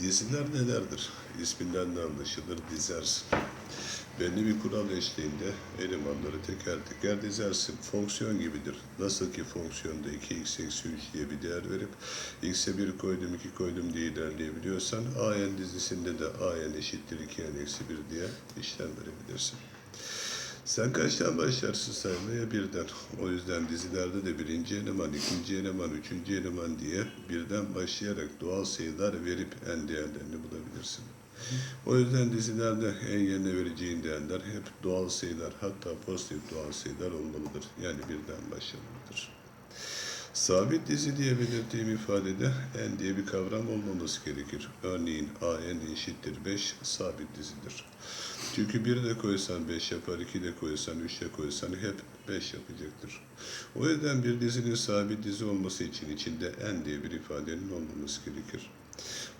Diziler nelerdir? İsminden de anlaşılır dizersin. Belli bir kural eşliğinde elemanları teker teker dizersin. Fonksiyon gibidir. Nasıl ki fonksiyonda 2x eksi 3 diye bir değer verip x'e 1 koydum 2 koydum diye ilerleyebiliyorsan AN dizisinde de AN eşittir 2n eksi 1 diye işlem verebilirsin. Sen kaçtan başlarsın saymaya? Birden. O yüzden dizilerde de birinci eleman, ikinci eleman, üçüncü eleman diye birden başlayarak doğal sayılar verip en değerlerini bulabilirsin. O yüzden dizilerde en yerine vereceğin değerler hep doğal sayılar, hatta pozitif doğal sayılar olmalıdır. Yani birden başlamalıdır. Sabit dizi diye belirttiğim ifadede en diye bir kavram olmaması gerekir. Örneğin an eşittir 5 sabit dizidir. Çünkü 1 de koysan 5 yapar, 2 de koysan 3 de koysan hep 5 yapacaktır. O yüzden bir dizinin sabit dizi olması için içinde en diye bir ifadenin olmaması gerekir.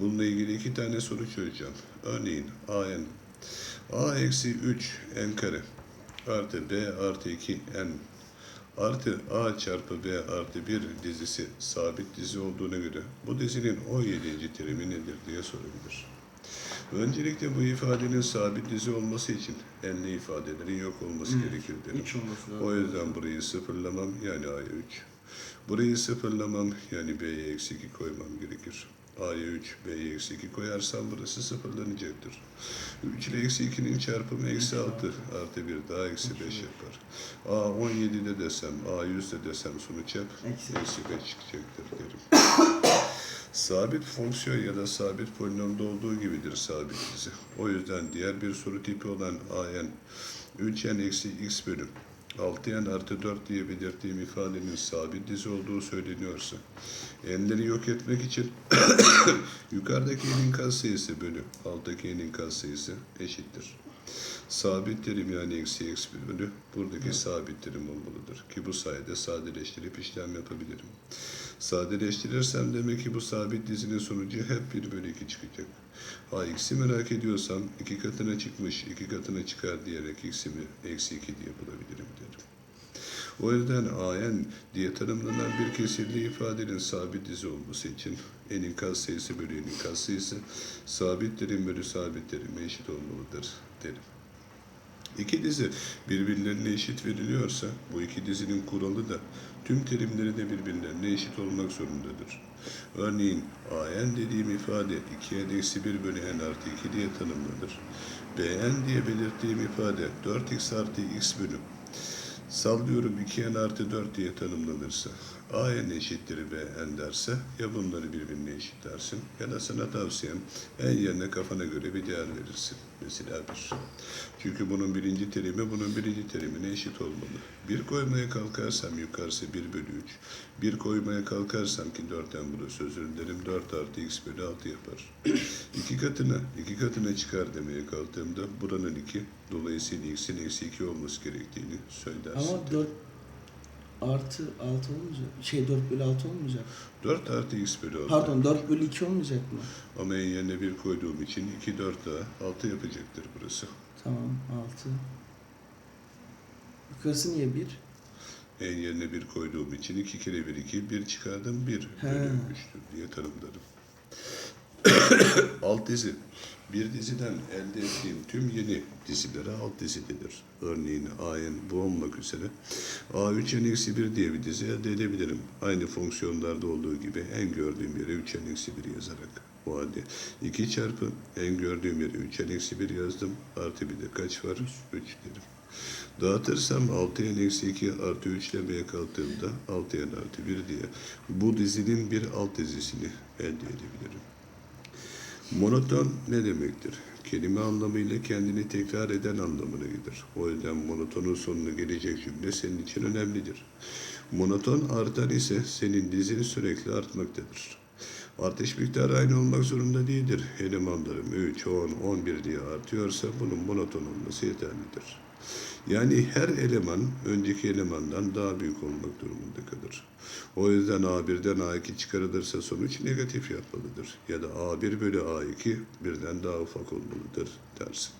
Bununla ilgili iki tane soru çözeceğim. Örneğin an a eksi 3 n kare artı b artı 2 n artı a çarpı b artı 1 dizisi sabit dizi olduğuna göre bu dizinin 17. terimi nedir diye sorabilir. Öncelikle bu ifadenin sabit dizi olması için enli ifadelerin yok olması gerekir derim. 3 olması lazım. O yüzden burayı sıfırlamam yani a'ya 3. Burayı sıfırlamam yani b'ye eksi 2 koymam gerekir. A'ya 3, B'ye eksi 2 koyarsam burası sıfırlanacaktır. 3 ile eksi 2'nin çarpımı eksi 6 artı 1 daha eksi 5 yapar. A 17'de desem, A 100'de desem sonuç Eksi. eksi 5 çıkacaktır derim. Sabit fonksiyon ya da sabit polinomda olduğu gibidir sabit dizi. O yüzden diğer bir soru tipi olan an 3n eksi x bölüm 6n artı 4 diye belirttiğim ifadenin sabit dizi olduğu söyleniyorsa n'leri yok etmek için yukarıdaki n'in katsayısı bölü alttaki n'in katsayısı eşittir. Sabit terim yani eksi x bölü buradaki sabit terim olmalıdır. Ki bu sayede sadeleştirip işlem yapabilirim. Sadeleştirirsem demek ki bu sabit dizinin sonucu hep 1 bölü 2 çıkacak. Ha x'i merak ediyorsam iki katına çıkmış, iki katına çıkar diyerek x'imi eksi 2 diye bulabilirim derim. O yüzden an diye tanımlanan bir kesirli ifadenin sabit dizi olması için n'in katsayısı bölü n'in katsayısı sabit terim bölü sabit terime eşit olmalıdır derim. İki dizi birbirlerine eşit veriliyorsa bu iki dizinin kuralı da tüm terimleri de birbirlerine eşit olmak zorundadır. Örneğin an dediğim ifade 2n eksi 1 bölü n artı 2 diye tanımlanır. bn diye belirttiğim ifade 4x artı x bölü sallıyorum 2n artı 4 diye tanımlanırsa an eşittir bn derse ya bunları birbirine eşitlersin ya da sana tavsiyem en yerine kafana göre bir değer verirsin. Mesela bir. Çünkü bunun birinci terimi bunun birinci terimine eşit olmalı. Bir koymaya kalkarsam yukarısı 1 bölü 3. Bir koymaya kalkarsam ki 4'ten burası özür dilerim 4 artı x bölü 6 yapar. iki katına, iki katına çıkar demeye kalktığımda buranın 2 dolayısıyla x'in eksi 2 olması gerektiğini söylersin. Ama 4 artı 6 olmayacak. Şey 4 bölü 6 olmayacak. 4 artı x bölü 6. Pardon 4 bölü 2 olmayacak mı? Ama en yerine 1 koyduğum için 2, 4 daha 6 yapacaktır burası. Tamam 6. Yukarısı niye 1? En yerine 1 koyduğum için 2 kere 1 2, 1 çıkardım 1 He. bölü 3'tür diye tanımlarım. alt dizi. Bir diziden elde ettiğim tüm yeni dizilere alt dizi denir. Örneğin A'nın bu olmak üzere A3 n eksi 1 diye bir dizi elde edebilirim. Aynı fonksiyonlarda olduğu gibi en gördüğüm yere 3 n eksi 1 yazarak. O halde 2 çarpı en gördüğüm yere 3 n eksi 1 yazdım. Artı bir de kaç var? 3 derim. Dağıtırsam 6n eksi 2 artı 3 demeye kalktığımda 6n artı 1 diye bu dizinin bir alt dizisini elde edebilirim. Monoton ne demektir? Kelime anlamıyla kendini tekrar eden anlamına gelir. O yüzden monotonun sonuna gelecek cümle senin için önemlidir. Monoton artan ise senin dizin sürekli artmaktadır. Artış miktarı aynı olmak zorunda değildir. Elemanlarım 3, 10, 11 diye artıyorsa bunun monoton olması yeterlidir. Yani her eleman önceki elemandan daha büyük olmak durumunda kalır. O yüzden A1'den A2 çıkarılırsa sonuç negatif yapmalıdır. Ya da A1 bölü A2 birden daha ufak olmalıdır dersin.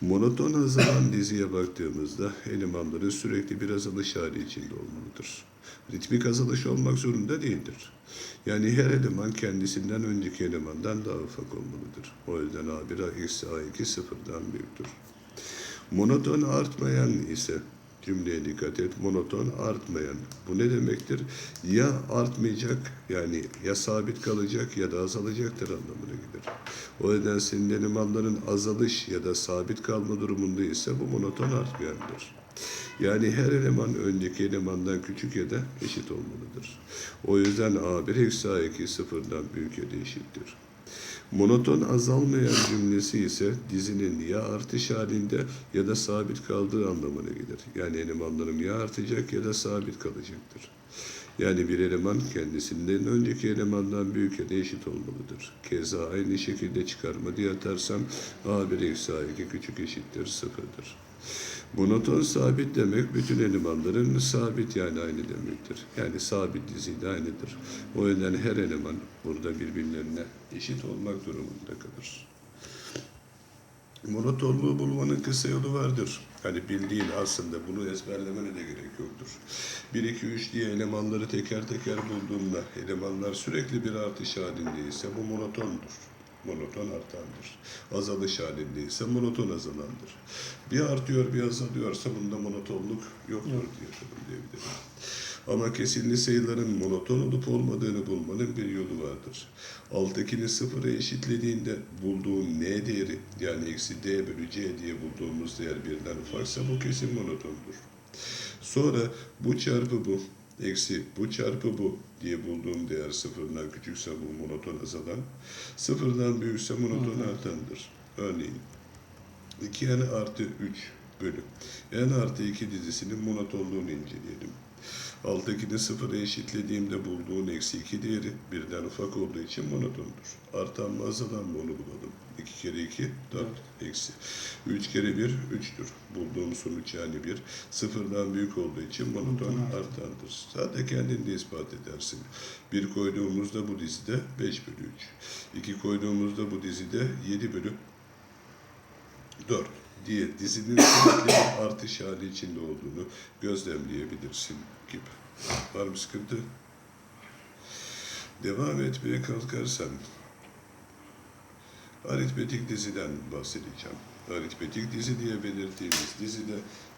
Monoton azalan diziye baktığımızda elemanların sürekli bir azalış hali içinde olmalıdır. Ritmik azalış olmak zorunda değildir. Yani her eleman kendisinden önceki elemandan daha ufak olmalıdır. O yüzden A1 eksi A2 sıfırdan büyüktür. Monoton artmayan ise cümleye dikkat et. Monoton artmayan. Bu ne demektir? Ya artmayacak yani ya sabit kalacak ya da azalacaktır anlamına gelir. O yüzden senin elemanların azalış ya da sabit kalma durumunda ise bu monoton artmayandır. Yani her eleman önceki elemandan küçük ya da eşit olmalıdır. O yüzden A1 eksi A2 sıfırdan büyük ya da eşittir. Monoton azalmayan cümlesi ise dizinin ya artış halinde ya da sabit kaldığı anlamına gelir. Yani elemanlarım ya artacak ya da sabit kalacaktır. Yani bir eleman kendisinden önceki elemandan büyük ya da eşit olmalıdır. Keza aynı şekilde çıkarma diye atarsam A1 eksi A2 küçük eşittir sıfırdır. Monoton sabit demek bütün elemanların sabit yani aynı demektir. Yani sabit diziyle aynıdır. O yüzden her eleman burada birbirlerine eşit olmak durumunda kalır. Monotonluğu bulmanın kısa yolu vardır. Hani bildiğin aslında bunu ezberlemene de gerek yoktur. 1, 2, 3 diye elemanları teker teker bulduğunda elemanlar sürekli bir artış halindeyse bu monotondur. Monoton artandır. Azalış halindeyse monoton azalandır. Bir artıyor bir azalıyorsa bunda monotonluk yoktur diye tanımlayabilirim. Ama kesinli sayıların monoton olup olmadığını bulmanın bir yolu vardır. Alttakini sıfıra eşitlediğinde bulduğun n değeri yani eksi d bölü c diye bulduğumuz değer birden ufaksa bu kesin monotondur. Sonra bu çarpı bu eksi bu çarpı bu diye bulduğum değer sıfırdan küçükse bu monoton azalan, sıfırdan büyükse monoton artandır. Örneğin 2n artı 3 bölü n artı 2 dizisinin monotonluğunu inceleyelim. Alttakini sıfıra eşitlediğimde bulduğun eksi 2 değeri birden ufak olduğu için monotondur. Artan mı azalan mı onu bulalım. 2 kere 2 4 eksi. 3 kere 1 3'tür. Bulduğum sonuç yani 1. Sıfırdan büyük olduğu için monoton artandır. Zaten kendin de ispat edersin. 1 koyduğumuzda bu dizide 5 bölü 3. 2 koyduğumuzda bu dizide 7 bölü 4 diye dizinin artış hali içinde olduğunu gözlemleyebilirsin gibi. Var mı sıkıntı? Devam etmeye kalkarsan aritmetik diziden bahsedeceğim. Aritmetik dizi diye belirttiğimiz dizide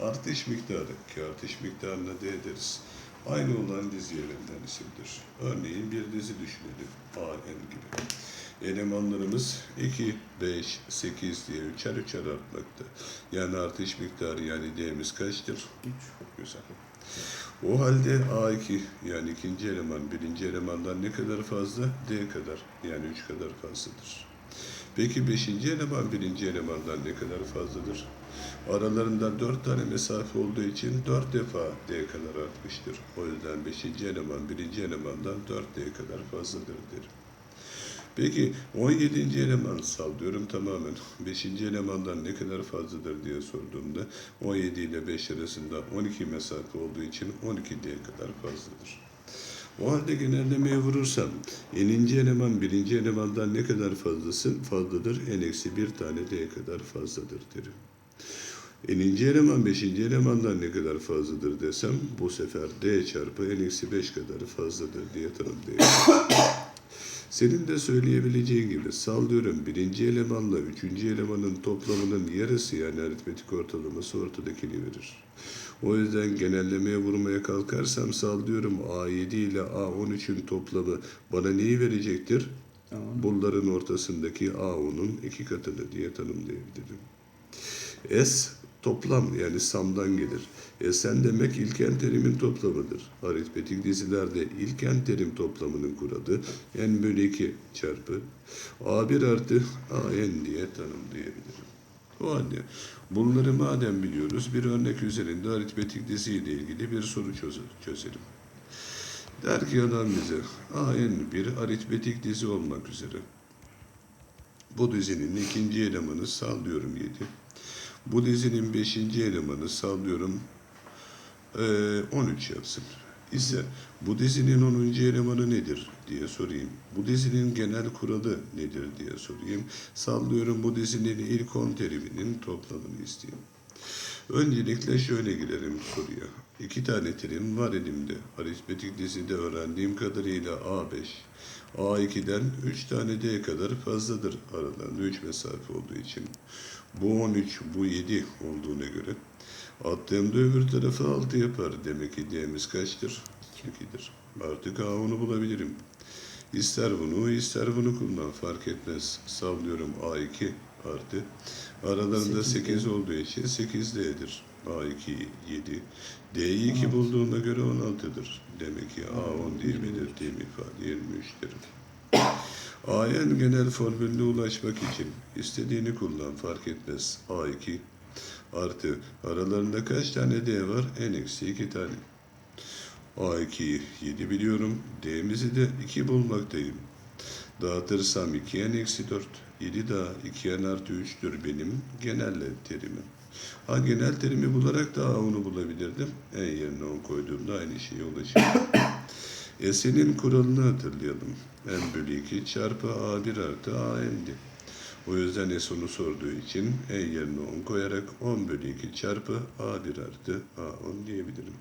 artış miktarı ki artış miktarına D deriz. Aynı olan dizi yerinden isimdir. Örneğin bir dizi düşünelim. A, N gibi. Elemanlarımız 2, 5, 8 diye üçer üçer artmakta. Yani artış miktarı yani D'miz kaçtır? 3. Güzel. O halde A2 yani ikinci eleman birinci elemandan ne kadar fazla? D kadar yani 3 kadar fazladır. Peki beşinci eleman birinci elemandan ne kadar fazladır? Aralarında dört tane mesafe olduğu için dört defa D kadar artmıştır. O yüzden beşinci eleman birinci elemandan dört D kadar fazladır derim. Peki 17. eleman sallıyorum tamamen. 5. elemandan ne kadar fazladır diye sorduğumda 17 ile 5 arasında 12 mesafe olduğu için 12 D kadar fazladır. O halde genellemeye vurursam eninci eleman birinci elemandan ne kadar fazlasın fazladır? En eksi bir tane D kadar fazladır derim. Eninci eleman beşinci elemandan ne kadar fazladır desem bu sefer D çarpı en eksi beş kadar fazladır diye tanımlayabilirim. Senin de söyleyebileceğin gibi sallıyorum birinci elemanla üçüncü elemanın toplamının yarısı yani aritmetik ortalaması ortadakini verir. O yüzden genellemeye vurmaya kalkarsam sallıyorum A7 ile A13'ün toplamı bana neyi verecektir? Tamam. Bunların ortasındaki A10'un iki katıdır diye tanımlayabilirim. S toplam yani samdan gelir. E sen demek ilken terimin toplamıdır. Aritmetik dizilerde ilken terim toplamının kuralı n bölü 2 çarpı a1 artı an diye tanımlayabilirim. O halde bunları madem biliyoruz bir örnek üzerinde aritmetik diziyle ilgili bir soru çöze- çözelim. Der ki adam bize an bir aritmetik dizi olmak üzere. Bu dizinin ikinci elemanı sallıyorum 7. Bu dizinin beşinci elemanı sallıyorum eee, 13 yapsın. ise bu dizinin 10. elemanı nedir diye sorayım. Bu dizinin genel kuralı nedir diye sorayım. Sallıyorum bu dizinin ilk 10 teriminin toplamını isteyeyim. Öncelikle şöyle girelim soruya. İki tane terim var elimde. Aritmetik dizide öğrendiğim kadarıyla A5, A2'den 3 tane D kadar fazladır aralarında 3 mesafe olduğu için. Bu 13, bu 7 olduğuna göre attığımda öbür tarafı 6 yapar. Demek ki D'miz kaçtır? 2'dir. Artık A10'u bulabilirim. İster bunu ister bunu kullan fark etmez. Sallıyorum A2 artı. Aralarında Sekiz 8 D. olduğu için 8D'dir. A2 7. D'yi 2 On altı. bulduğuma göre 16'dır. Demek ki A10 diye belirttiğim ifade 23'tür. A'nın genel formülüne ulaşmak için istediğini kullan fark etmez. A2 artı aralarında kaç tane D var? En eksi 2 tane. A2'yi 7 biliyorum. D'mizi de 2 bulmaktayım. Dağıtırsam 2n eksi 4. 7 daha 2n artı 3'tür benim genel terimim. Ha genel terimi bularak daha onu bulabilirdim. En yerine 10 koyduğumda aynı şeye ulaşırım. S'nin kuralını hatırlayalım. n bölü 2 çarpı a1 artı an'di. O yüzden S onu sorduğu için n yerine 10 koyarak 10 bölü 2 çarpı a1 artı a10 diyebilirim.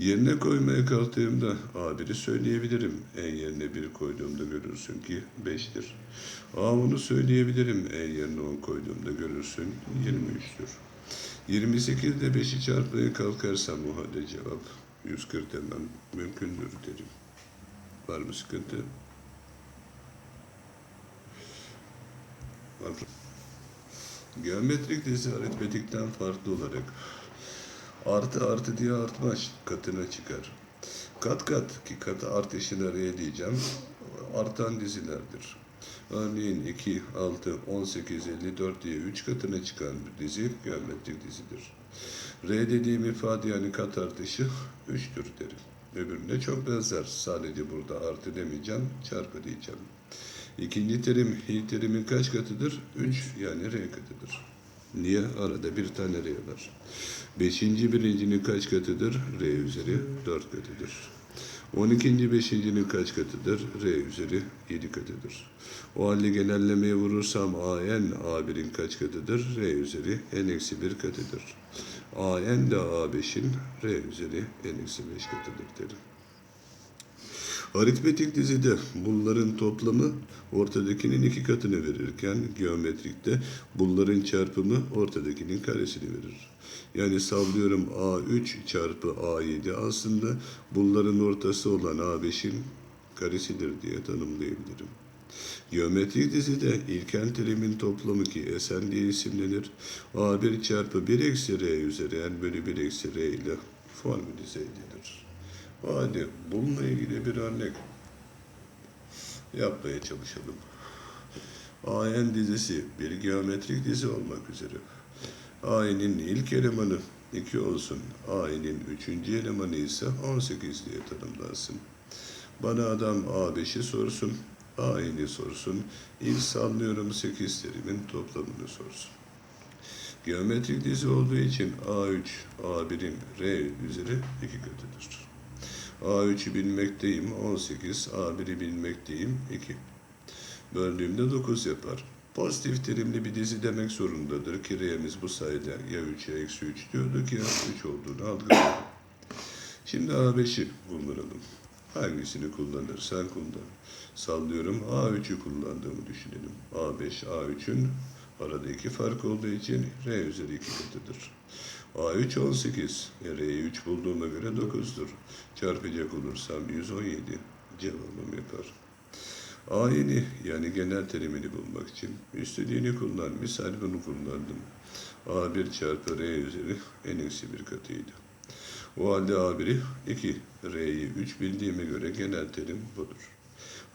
Yerine koymaya kalktığımda A1'i söyleyebilirim. En yerine 1 koyduğumda görürsün ki 5'tir. A10'u söyleyebilirim. En yerine 10 koyduğumda görürsün 23'tür. 28 ile 5'i çarpmaya kalkarsam bu halde cevap 140 demem mümkündür derim. Var mı sıkıntı? Var. Geometrik dizi aritmetikten farklı olarak Artı artı diye artmaz. Katına çıkar. Kat kat ki katı artışını R diyeceğim. Artan dizilerdir. Örneğin 2, 6, 18, 54 diye 3 katına çıkan bir dizi geometrik dizidir. R dediğim ifade yani kat artışı 3'tür derim. Öbürüne çok benzer. Sadece burada artı demeyeceğim, çarpı diyeceğim. İkinci terim, hi terimin kaç katıdır? 3 yani R katıdır. Niye? Arada bir tane R var. Beşinci birincinin kaç katıdır? R üzeri 4 katıdır. On ikinci beşincinin kaç katıdır? R üzeri 7 katıdır. O halde genellemeye vurursam AN A1'in kaç katıdır? R üzeri N eksi 1 katıdır. AN de A5'in R üzeri N eksi 5 katıdır derim. Aritmetik dizide bunların toplamı ortadakinin iki katını verirken geometrikte bunların çarpımı ortadakinin karesini verir. Yani sallıyorum A3 çarpı A7 aslında bunların ortası olan A5'in karesidir diye tanımlayabilirim. Geometrik dizide ilkel terimin toplamı ki Sn diye isimlenir. A1 çarpı 1 eksi R üzeri n bölü 1 eksi R ile formülize edilir. O halde bununla ilgili bir örnek yapmaya çalışalım. AN dizisi bir geometrik dizi olmak üzere. AN'in ilk elemanı 2 olsun. AN'in üçüncü elemanı ise 18 diye tanımlansın. Bana adam A5'i sorsun, AN'i sorsun. İlk sallıyorum 8 terimin toplamını sorsun. Geometrik dizi olduğu için A3, A1'in R üzeri 2 katıdır. A3'ü bilmekteyim 18, A1'i bilmekteyim 2. Böldüğümde 9 yapar. Pozitif terimli bir dizi demek zorundadır ki R'miz bu sayede ya 3 ya eksi 3 diyorduk ya 3 olduğunu algılıyorduk. Şimdi A5'i bulunalım. Hangisini kullanırsan kullan. Sallıyorum A3'ü kullandığımı düşünelim. A5, A3'ün arada iki fark olduğu için R üzeri 2 katıdır. A3 18. E, R'yi 3 bulduğuma göre 9'dur. Çarpacak olursam 117 cevabım yapar. A'yeni yani genel terimini bulmak için istediğini kullan. Misal bunu kullandım. A1 çarpı R üzeri n eksi 1 katıydı. O halde A1'i 2, R'yi 3 bildiğime göre genel terim budur.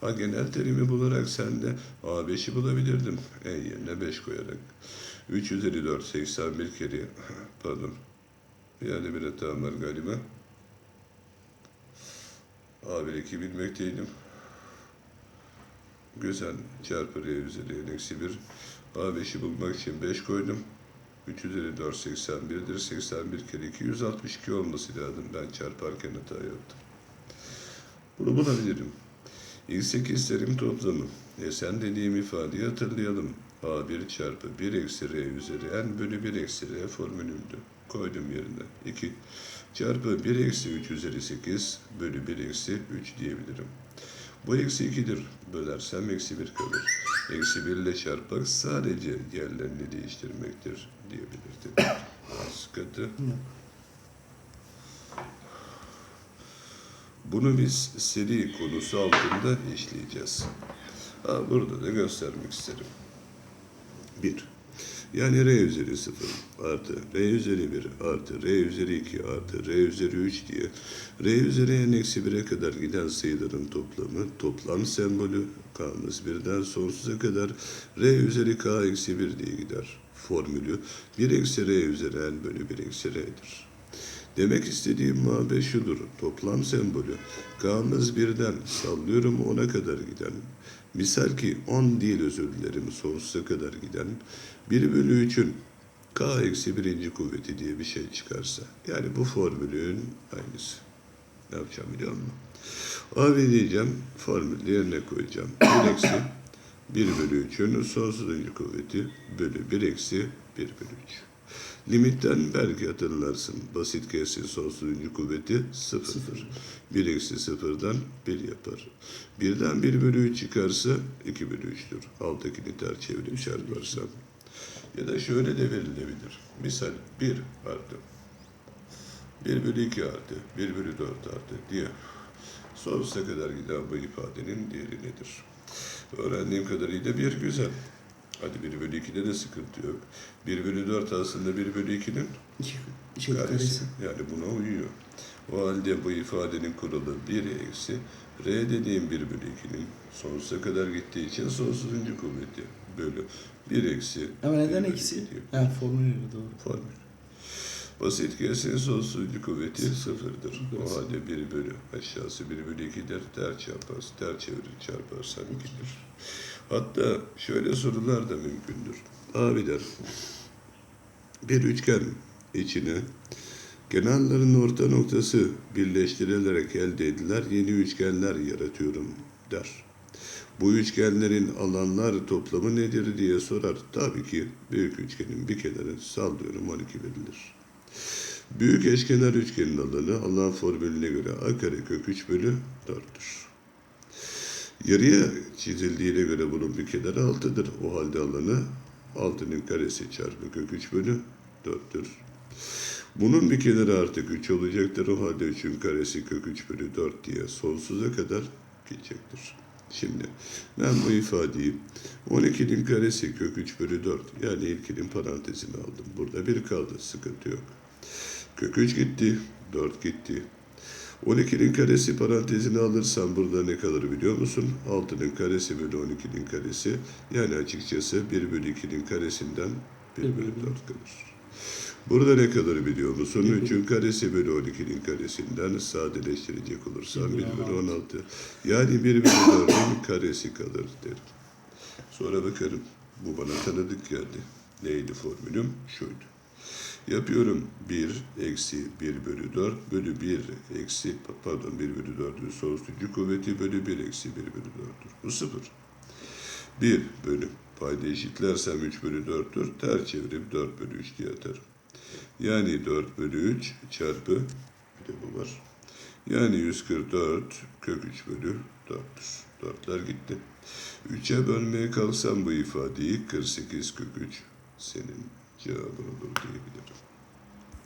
Ha genel terimi bularak sen de A5'i bulabilirdim. En yerine 5 koyarak. 3 üzeri 4, 81 kere, pardon. Yani bir hatam var galiba. A1 2 bilmekteydim. Güzel çarpı R üzeri eksi 1. A5'i bulmak için 5 koydum. 3 üzeri 4 81'dir. 81 kere 2 162 olması lazım. Ben çarparken hata yaptım. Bunu bulabilirim. x8'lerin toplamı. E sen dediğim ifadeyi hatırlayalım. A1 çarpı 1 eksi R üzeri N bölü 1 eksi R formülündü. Koydum yerine. 2 çarpı 1 eksi 3 üzeri 8 bölü 1 eksi 3 diyebilirim. Bu eksi 2'dir. Bölersem eksi 1 kalır. Eksi 1 ile çarpmak sadece yerlerini değiştirmektir diyebilirdim. Sıkıntı. Bunu biz seri konusu altında işleyeceğiz. Ha, burada da göstermek isterim. 1. Yani r üzeri 0 artı r üzeri 1 artı r üzeri 2 artı r üzeri 3 diye r üzeri n eksi 1'e kadar giden sayıların toplamı toplam sembolü k'mız birden sonsuza kadar r üzeri k eksi 1 diye gider. Formülü 1 eksi r üzeri n bölü 1 eksi r'dir. Demek istediğim muhabbet şudur. Toplam sembolü k'mız birden sallıyorum 10'a kadar giden. Misal ki 10 değil özür dilerim sonsuza kadar giden 1 bölü 3'ün k eksi birinci kuvveti diye bir şey çıkarsa. Yani bu formülün aynısı. Ne yapacağım biliyor musun? Abi diyeceğim formülü yerine koyacağım. 1 eksi 1 bölü 3'ün sonsuzuncu kuvveti bölü 1 eksi 1 bölü 3. Limitten belki hatırlarsın. Basit kesin sonsuzuncu kuvveti sıfırdır. 1 eksi sıfırdan 1 yapar. Birden 1 bölü 3 çıkarsa 2 bölü 3'tür. Alttakini ters çevirip çarparsam. Ya da şöyle de verilebilir. Misal 1 artı 1 bölü 2 artı 1 bölü 4 artı diye sonsuza kadar giden bu ifadenin değeri nedir? Öğrendiğim kadarıyla bir güzel. Hadi 1 bölü 2'de de sıkıntı yok. 1 bölü 4 aslında 1 bölü 2'nin İki şey karesi. Yani buna uyuyor. O halde bu ifadenin kuralı 1 eksi r dediğim 1 bölü 2'nin sonsuza kadar gittiği için sonsuzuncu kuvveti bölü 1 eksi Ama neden 1 bölü eksi? Ha formülü doğru. Formül. Basit kesin sonsuzuncu kuvveti sıfırdır. O halde 1 bölü aşağısı 1 bölü 2'dir. Ter çarparsa, ter çevirir çarparsan 2'dir. Hatta şöyle sorular da mümkündür. Abi der, bir üçgen içine kenarların orta noktası birleştirilerek elde edilen yeni üçgenler yaratıyorum der. Bu üçgenlerin alanlar toplamı nedir diye sorar. Tabii ki büyük üçgenin bir kenarı sallıyorum 12 verilir. Büyük eşkenar üçgenin alanı alan formülüne göre a kare kök 3 bölü 4'tür. Yarıya çizildiğine göre bunun bir kenarı 6'dır. O halde alanı 6'nın karesi çarpı kök 3 bölü 4'tür. Bunun bir kenarı artık 3 olacaktır. O halde 3'ün karesi kök 3 bölü 4 diye sonsuza kadar gidecektir. Şimdi ben bu ifadeyi 12'nin karesi kök 3 bölü 4 yani ilkinin parantezini aldım. Burada bir kaldı sıkıntı yok. Kök 3 gitti, 4 gitti. 12'nin karesi parantezini alırsam burada ne kalır biliyor musun? 6'nın karesi bölü 12'nin karesi. Yani açıkçası 1 bölü 2'nin karesinden 1 bölü 4 kalır. Burada ne kalır biliyor musun? Bir bölü- 3'ün karesi bölü 12'nin karesinden sadeleştirecek olursam Bir 1 bölü bölü 16. Yani 1 bölü 4'ün karesi kalır derim. Sonra bakarım. Bu bana tanıdık geldi. Neydi formülüm? Şuydu. Yapıyorum 1 eksi 1 bölü 4 bölü 1 eksi pardon 1 bölü 4'ün sonsuzcu kuvveti bölü 1 eksi 1 bölü 4'tür. Bu sıfır. 1 bölü payda eşitlersem 3 bölü 4'tür. Ters çevirip 4 bölü 3 diye atarım. Yani 4 bölü 3 çarpı bir de bu var. Yani 144 kök 3 bölü 4'tür. 4'ler gitti. 3'e bölmeye kalksam bu ifadeyi 48 kök 3 senin Hoşçakalın.